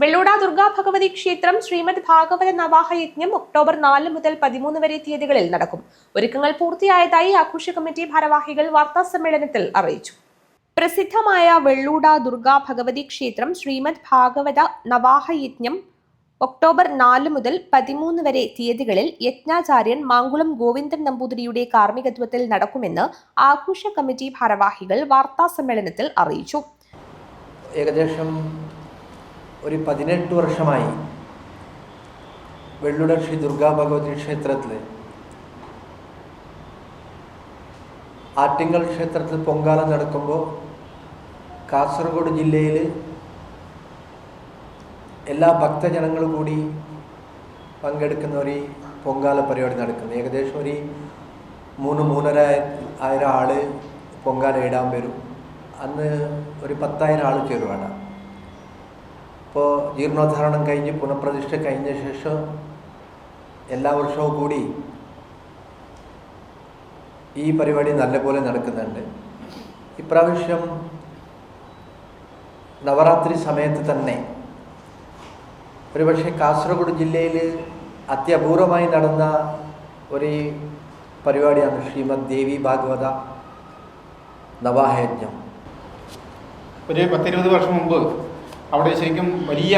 വെള്ളൂട ദുർഗാ ഭഗവതി ക്ഷേത്രം ശ്രീമദ് ഭാഗവത നവാഹ യജ്ഞം ഒക്ടോബർ നാല് മുതൽ പതിമൂന്ന് വരെ തീയതികളിൽ നടക്കും. ഒരുക്കങ്ങൾ പൂർത്തിയായതായി ആഘോഷ കമ്മിറ്റി ഭാരവാഹികൾ വാർത്താ സമ്മേളനത്തിൽ അറിയിച്ചു. പ്രസിദ്ധമായ വെള്ളൂട ദുർഗാ ഭഗവതി ക്ഷേത്രം ശ്രീമദ് ഭാഗവത നവാഹ യജ്ഞം ഒക്ടോബർ നാല് മുതൽ പതിമൂന്ന് വരെ തീയതികളിൽ യജ്ഞാചാര്യൻ മാങ്കുളം ഗോവിന്ദൻ നമ്പൂതിരിയുടെ കാർമ്മികത്വത്തിൽ നടക്കുമെന്ന് ആഘോഷ കമ്മിറ്റി ഭാരവാഹികൾ വാർത്താ സമ്മേളനത്തിൽ അറിയിച്ചു. ഏകദേശം ഒരു പതിനെട്ട് വർഷമായി വെള്ളുട ശ്രീ ദുർഗാ ഭഗവതി ക്ഷേത്രത്തിൽ ആറ്റിങ്ങൽ ക്ഷേത്രത്തിൽ പൊങ്കാല നടക്കുമ്പോൾ കാസർഗോഡ് ജില്ലയിൽ എല്ലാ ഭക്തജനങ്ങളും കൂടി പങ്കെടുക്കുന്ന ഒരു പൊങ്കാല പരിപാടി നടക്കുന്നത് ഏകദേശം ഒരു മൂന്ന് മൂന്നര ആയിരം ആൾ പൊങ്കാല ഇടാൻ വരും. അന്ന് ഒരു പത്തായിരം ആൾ ചേരുവാണ്. ഇപ്പോൾ ജീർണോദ്ധാരണം കഴിഞ്ഞ് പുനഃപ്രതിഷ്ഠ കഴിഞ്ഞ ശേഷം എല്ലാ വർഷവും കൂടി ഈ പരിപാടി നല്ലപോലെ നടക്കുന്നുണ്ട്. ഇപ്രാവശ്യം നവരാത്രി സമയത്ത് തന്നെ ഒരുപക്ഷെ കാസർഗോഡ് ജില്ലയിൽ അത്യപൂർവമായി നടന്ന ഒരു പരിപാടിയാണ് ശ്രീമദ് ദേവി ഭാഗവത നവാഹയജ്ഞം. ഒരു പത്തിരുപത് വർഷം മുമ്പ് അവിടെ ശരിക്കും വലിയ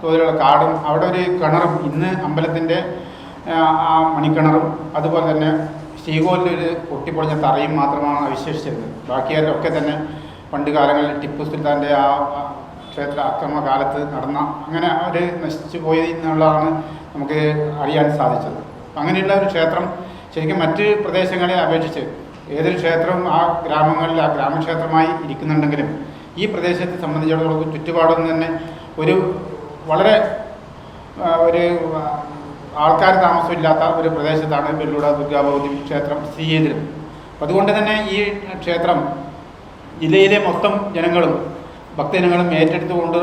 തോതിലുള്ള കാടും അവിടെ ഒരു കിണറും ഇന്ന് അമ്പലത്തിന്റെ ആ മണിക്കിണറും അതുപോലെ തന്നെ ശ്രീകോലിന്റെ ഒരു പൊട്ടിപ്പൊളിഞ്ഞ തറയും മാത്രമാണ് അവശേഷിച്ചിരുന്നത്. ബാക്കിയാരൊക്കെ തന്നെ പണ്ട് കാലങ്ങളിൽ ടിപ്പു സുൽത്താന്റെ ആ ക്ഷേത്ര അക്രമ കാലത്ത് നടന്ന അങ്ങനെ അവർ നശിച്ചു പോയി എന്നുള്ളതാണ് നമുക്ക് അറിയാൻ സാധിച്ചത്. അങ്ങനെയുള്ള ഒരു ക്ഷേത്രം ശരിക്കും മറ്റ് പ്രദേശങ്ങളെ അപേക്ഷിച്ച് ഏതൊരു ക്ഷേത്രവും ആ ഗ്രാമങ്ങളിൽ ആ ഗ്രാമക്ഷേത്രമായി ഇരിക്കുന്നുണ്ടെങ്കിലും ഈ പ്രദേശത്തെ സംബന്ധിച്ചിടത്തോളം ചുറ്റുപാടും തന്നെ ഒരു വളരെ ഒരു ആൾക്കാർ താമസമില്ലാത്ത ഒരു പ്രദേശത്താണ് വെള്ളൂട ദുർഗാഭഗവതി ക്ഷേത്രം സ്ഥിതി ചെയ്തിരുന്നത്. അതുകൊണ്ട് തന്നെ ഈ ക്ഷേത്രം ജില്ലയിലെ മൊത്തം ജനങ്ങളും ഭക്തജനങ്ങളും ഏറ്റെടുത്തുകൊണ്ട്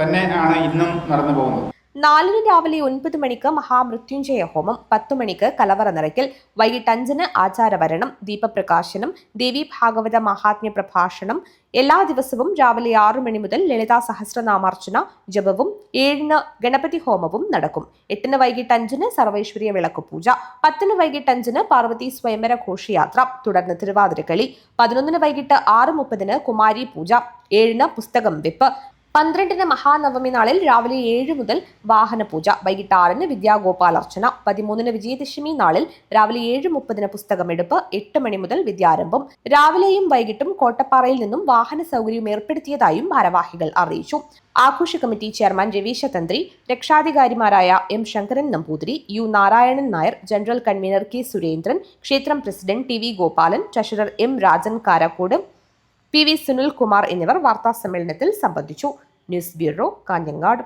തന്നെ തന്നെയാണ് ഇന്നും നടന്നു പോകുന്നത്. നാലിന് രാവിലെ ഒൻപത് മണിക്ക് മഹാമൃത്യുഞ്ജയ ഹോമം പത്തു മണിക്ക് കലവറ നിറയ്ക്കൽ വൈകിട്ട് അഞ്ചിന് ആചാരവരണം ദീപപ്രകാശനം ദേവി ഭാഗവത മഹാത്മ്യ പ്രഭാഷണം എല്ലാ ദിവസവും രാവിലെ ആറു മണി മുതൽ ലളിതാ സഹസ്രനാമാർച്ചന ജപവും ഏഴിന് ഗണപതി ഹോമവും നടക്കും. എട്ടിന് വൈകിട്ട് അഞ്ചിന് സർവൈശ്വര്യ വിളക്ക് പൂജ പത്തിന് വൈകിട്ട് അഞ്ചിന് പാർവതി സ്വയംവര ഘോഷയാത്ര തുടർന്ന് തിരുവാതിരക്കളി പതിനൊന്നിന് വൈകിട്ട് ആറ് മുപ്പതിന് കുമാരി പൂജ ഏഴിന് പുസ്തകം വെപ്പ് പന്ത്രണ്ടിന് മഹാനവമി നാളിൽ രാവിലെ ഏഴ് മുതൽ വാഹനപൂജ വൈകിട്ട് ആറിന് വിദ്യാഗോപാലർച്ചന പതിമൂന്നിന് വിജയദശമി നാളിൽ രാവിലെ ഏഴ് മുപ്പതിന് പുസ്തകമെടുപ്പ് എട്ട് മണി മുതൽ വിദ്യാരംഭം. രാവിലെയും വൈകിട്ടും കോട്ടപ്പാറയിൽ നിന്നും വാഹന സൗകര്യം ഏർപ്പെടുത്തിയതായും ഭാരവാഹികൾ അറിയിച്ചു. ആഘോഷ കമ്മിറ്റി ചെയർമാൻ രവീശ തന്ത്രി രക്ഷാധികാരിമാരായ M Sankaran Namboothiri U Narayanan Nair general convener K Surendran ക്ഷേത്രം president T V Gopalan treasurer M Rajan Karakkode P V Sunilkumar എന്നിവർ വാർത്താ സമ്മേളനത്തിൽ സംബന്ധിച്ചു. News bureau Kanhangad.